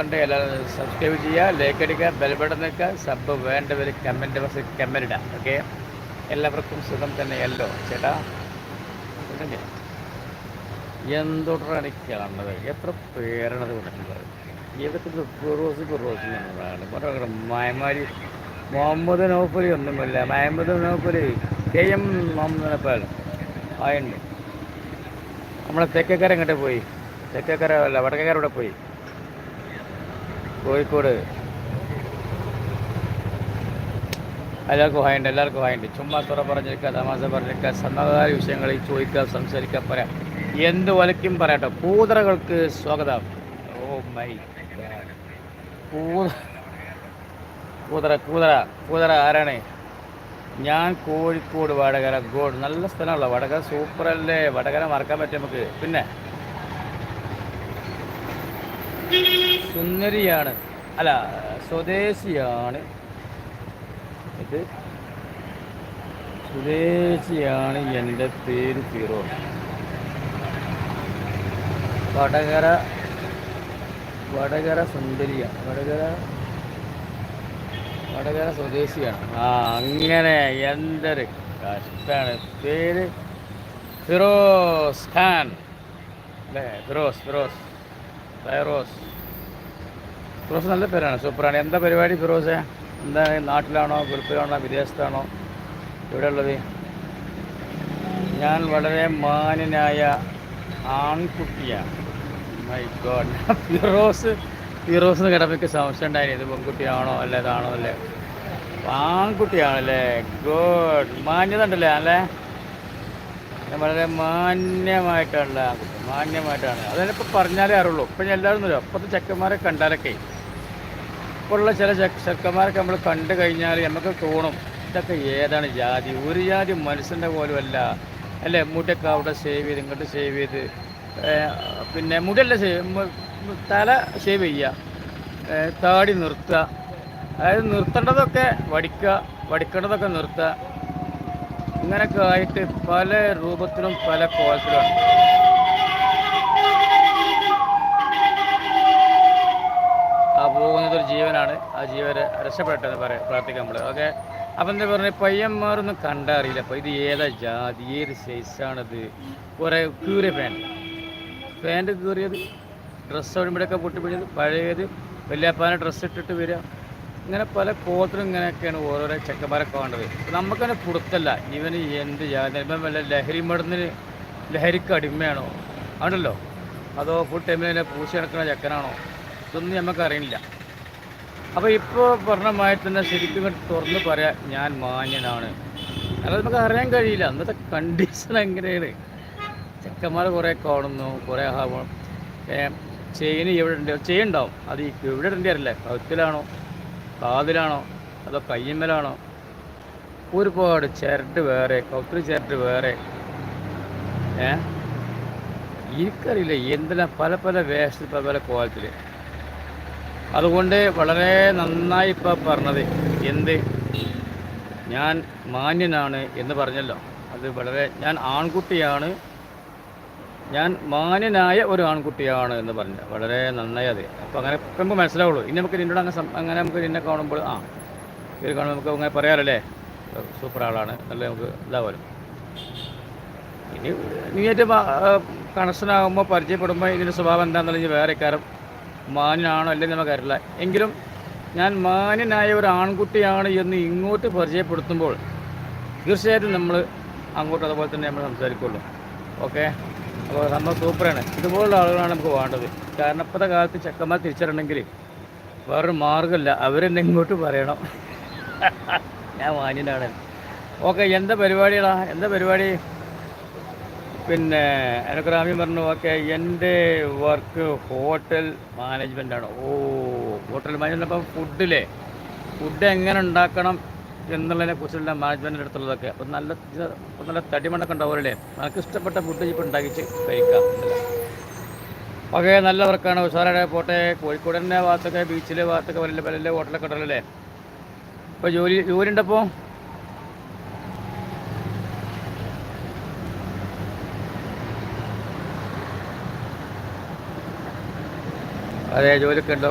ആയതുകൊണ്ട് എല്ലാവരും സബ്സ്ക്രൈബ് ചെയ്യുക ലൈക്ക് അടിക്കുക ബെൽബട്ടൺ നിൽക്കുക സബ് വേണ്ടവർ കമന്റ് ബസ് കമന്റ് ഇടാം ഓക്കെ എല്ലാവർക്കും സുഖം തന്നെയല്ലോ ചേട്ടാ. ഈ കാണുന്നത് എത്ര പേരാണത് കൊടുക്കുന്നത് ജീവിതത്തിൽ ഫിറോസ് ഫിറോസ് എന്നുള്ളതാണ് പറയുന്നത് മയമാരി മുഹമ്മദ് നൗഫലി ഒന്നുമില്ല. മുഹമ്മദ് നൗഫലി കെ എം മുഹമ്മദ് നൗഫൽ ആയുണ്ട്. നമ്മളെ തെക്കേക്കര ഇങ്ങോട്ട് പോയി. തെക്കേക്കര അല്ല വടക്കേക്കര പോയി. കോഴിക്കോട്. എല്ലാവർക്കും ഹായുണ്ട് എല്ലാവർക്കും ഹായുണ്ട് ചുമ്മാ തുറ പറഞ്ഞിരിക്കുക തമാശ പറഞ്ഞിരിക്കുക സന്നദ്ധകാര വിഷയങ്ങളിൽ ചോദിക്കുക സംസാരിക്കുക പറയാം. എന്ത് വലക്കും പറയട്ടെ. പൂതറകൾക്ക് സ്വാഗതം. ഓ മൈ പൂതറ കൂതറ കൂതറ ആരാണ്? ഞാൻ കോഴിക്കോട് വടകര. ഗോഡ് നല്ല സ്ഥലമാണല്ലോ. വടകര സൂപ്പറല്ലേ. വടകര മറക്കാൻ പറ്റും നമുക്ക്. പിന്നെ സുന്ദരിയാണ്. അല്ല സ്വദേശിയാണ്. ഇത് സ്വദേശിയാണ് എന്റെ പേര് ഫിറോസ് വടകര വടകര സുന്ദരിയ. വടകര വടകര സ്വദേശിയാണ്. ആ അങ്ങനെ എന്തൊരു കഷ്ടമാണ് പേര് ഫിറോസ് ഖാൻ. അല്ലേ ഫിറോസ് ഫിറോസ്. ഫൈറോസ്. ഫിറോസ് നല്ല പേരാണ് സൂപ്പറാണ്. എന്താ പരിപാടി ഫിറോസേ? എന്താ നാട്ടിലാണോ ഗൾഫിലാണോ വിദേശത്താണോ? എവിടെയുള്ളത്? ഞാൻ വളരെ മാന്യനായ ആൺകുട്ടിയാണ്. മൈ ഗോഡ് ഫിറോസ് ഫിറോസ് എന്ന് കിടപ്പിക്ക് സംശയം ഉണ്ടായിരുന്നു ഇത് പെൺകുട്ടിയാണോ അല്ലേ ഇതാണോ അല്ലേ? ആൺകുട്ടിയാണല്ലേ? ഗോഡ് മാന്യത ഉണ്ടല്ലേ അല്ലേ? വളരെ മാന്യമായിട്ടുള്ള മാന്യമായിട്ടാണ്. അതിനിപ്പോൾ പറഞ്ഞാലേ അറിയുള്ളൂ. ഇപ്പം ഞാൻ എല്ലാവരും ഒന്നുമില്ല. അപ്പോഴത്തെ ചെക്കന്മാരെ കണ്ടാലൊക്കെ ഇപ്പോഴുള്ള ചില ചെക്ക ചെക്കന്മാരൊക്കെ നമ്മൾ കണ്ടു കഴിഞ്ഞാൽ നമുക്ക് തോന്നും ഇതൊക്കെ ഏതാണ് ജാതി? ഒരു ജാതി മനുഷ്യന്റെ പോലും അല്ല? അല്ലേ മുടിയൊക്കെ അവിടെ സേവ് ചെയ്ത് ഇങ്ങോട്ട് സേവ് ചെയ്ത് പിന്നെ മുടിയല്ല സേവ് തല സേവ് ചെയ്യുക താടി നിർത്തുക. അതായത് നിർത്തേണ്ടതൊക്കെ വടിക്കുക വടിക്കേണ്ടതൊക്കെ നിർത്തുക. ഇങ്ങനെയൊക്കെ ആയിട്ട് പല രൂപത്തിലും പല കോലത്തിലുമാണ് ആ പോകുന്നത് ഒരു ജീവനാണ്. ആ ജീവനെ രക്ഷപ്പെട്ടെന്ന് പറയാം പ്രാർത്ഥിക്കാം നമ്മൾ ഓക്കെ? അപ്പം എന്താ പറഞ്ഞാൽ പയ്യന്മാരൊന്നും കണ്ടറിയില്ല. അപ്പോൾ ഇത് ഏതാ ജാതി? ഏത് സൈസാണിത് കുറേ കീറിയ പാന്റ് പാന്റ് കീറിയത് ഡ്രസ്സ് അവിടുമ്പോഴൊക്കെ പൊട്ടിപ്പിടിച്ചത്. പഴയത് വലിയപ്പാനെ ഡ്രസ്സ് ഇട്ടിട്ട് വരിക. ഇങ്ങനെ പല കോത്തിലും ഇങ്ങനെയൊക്കെയാണ് ഓരോരോ ചെക്കന്മാരെ കാണേണ്ടത് നമുക്കതിനെ പുറത്തല്ല ഇവന് എന്ത് ജാതി? ഇപ്പം വല്ല ലഹരി മരുന്നിന് ലഹരിക്ക് അടിമയാണോ? ആണല്ലോ. അതോ ഫുൾ ടൈമിൽ പൂശി നടക്കുന്ന ചെക്കനാണോ? ഇതൊന്നും നമുക്ക് അറിയില്ല അപ്പോൾ ഇപ്പോൾ പറഞ്ഞ മാതിരി തന്നെ ശരിക്കും തുറന്ന് പറയാം ഞാൻ മാന്യനാണ്. അല്ലാതെ നമുക്ക് അറിയാൻ കഴിയില്ല. അന്നത്തെ കണ്ടീഷൻ എങ്ങനെയാണ്? ചെക്കന്മാർ കുറേ കാണുന്നു കുറേ ചെയിന് എവിടെ ഉണ്ട്? ചെയിൻ ഉണ്ടാവും. അത് എവിടെ ഉണ്ട് അറിയില്ല കഴുത്തിലാണോ? കാതിലാണോ? അതോ കയ്യമ്മലാണോ ഒരുപാട് ചിരട്ട് വേറെ കൗത്തിൽ ചിരട്ട് വേറെ. ഏ? എനിക്കറിയില്ല. എന്തെല്ലാം പല പല വേഷത്തിൽ പല പല കോലത്തിൽ അതുകൊണ്ട് വളരെ നന്നായി ഇപ്പം പറഞ്ഞത് എന്ത്? ഞാൻ മാന്യനാണ് എന്ന് പറഞ്ഞല്ലോ. അത് വളരെ ഞാൻ ആൺകുട്ടിയാണ്. ഞാൻ മാന്യനായ ഒരു ആൺകുട്ടിയാണ് എന്ന് പറഞ്ഞു. വളരെ നന്നായി അത്. അപ്പോൾ അങ്ങനെ നമുക്ക് മനസ്സിലാവുള്ളൂ. ഇനി നമുക്ക് നിന്നോട് അങ്ങനെ അങ്ങനെ നമുക്ക് നിന്നെ കാണുമ്പോൾ ആ ഇവർ കാണുമ്പോൾ നമുക്ക് അങ്ങനെ പറയാറല്ലേ? സൂപ്പർ ആളാണ്. നല്ല നമുക്ക് ഇതാവുമല്ലോ ഇനി നീ ഏറ്റവും കണക്ഷനാകുമ്പോൾ പരിചയപ്പെടുമ്പോൾ ഇതിന്റെ സ്വഭാവം എന്താണെന്നുള്ള ഇനി വേറെ കാര്യം മാന്യനാണോ അല്ലെങ്കിൽ നമുക്കറിയില്ല എങ്കിലും ഞാൻ മാന്യനായ ഒരു ആൺകുട്ടിയാണ് എന്ന് ഇങ്ങോട്ട് പരിചയപ്പെടുത്തുമ്പോൾ തീർച്ചയായിട്ടും നമ്മൾ അങ്ങോട്ട് അതുപോലെ തന്നെ നമ്മൾ സംസാരിക്കുള്ളൂ. ഓക്കെ അപ്പോൾ നമ്മൾ സൂപ്പറാണ് ഇതുപോലുള്ള ആളുകളാണ് നമുക്ക് വേണ്ടത്. കാരണം ഇപ്പോഴത്തെ കാലത്ത് ചെക്കന്മാർ തിരിച്ചറിയണമെങ്കിൽ വേറൊരു മാർഗമില്ല. അവരെന്നെ ഇങ്ങോട്ട് പറയണം. ഞാൻ മാന്യനാണ്. ഓക്കെ എന്താ പരിപാടികളാ? എന്താ പരിപാടി? പിന്നെ അനുഗ്രാമി പറഞ്ഞു ഓക്കെ എന്റെ വർക്ക് ഹോട്ടൽ മാനേജ്മെന്റ് ആണ്. ഓ ഹോട്ടൽ മാനേജ്മെന്റ് അപ്പം ഫുഡിലെ ഫുഡ് എങ്ങനെ ഉണ്ടാക്കണം എന്നുള്ളതിനെ കുറിച്ചുള്ള മാനേജ്മെന്റിന്റെ അടുത്തുള്ളതൊക്കെ. അപ്പം നല്ല നല്ല തടിമണ്ണൊക്കെ ഉണ്ടാവുമല്ലേ? നമുക്ക് ഇഷ്ടപ്പെട്ട ഫുഡ് ഇപ്പോൾ ഉണ്ടാക്കിച്ച് കഴിക്കാം ഓക്കെ നല്ല വർക്കാണ്. ഉഷാറായ പോട്ടെ. കോഴിക്കോട് തന്നെ ഭാഗത്തൊക്കെ ബീച്ചിലെ ഭാഗത്തൊക്കെ വലിയ പല ഹോട്ടലൊക്കെ ഉണ്ടല്ലോ അല്ലേ ഇപ്പോൾ ജോലി ജോലി ഉണ്ടപ്പോൾ അതെ ജോലിയൊക്കെ ഉണ്ടോ?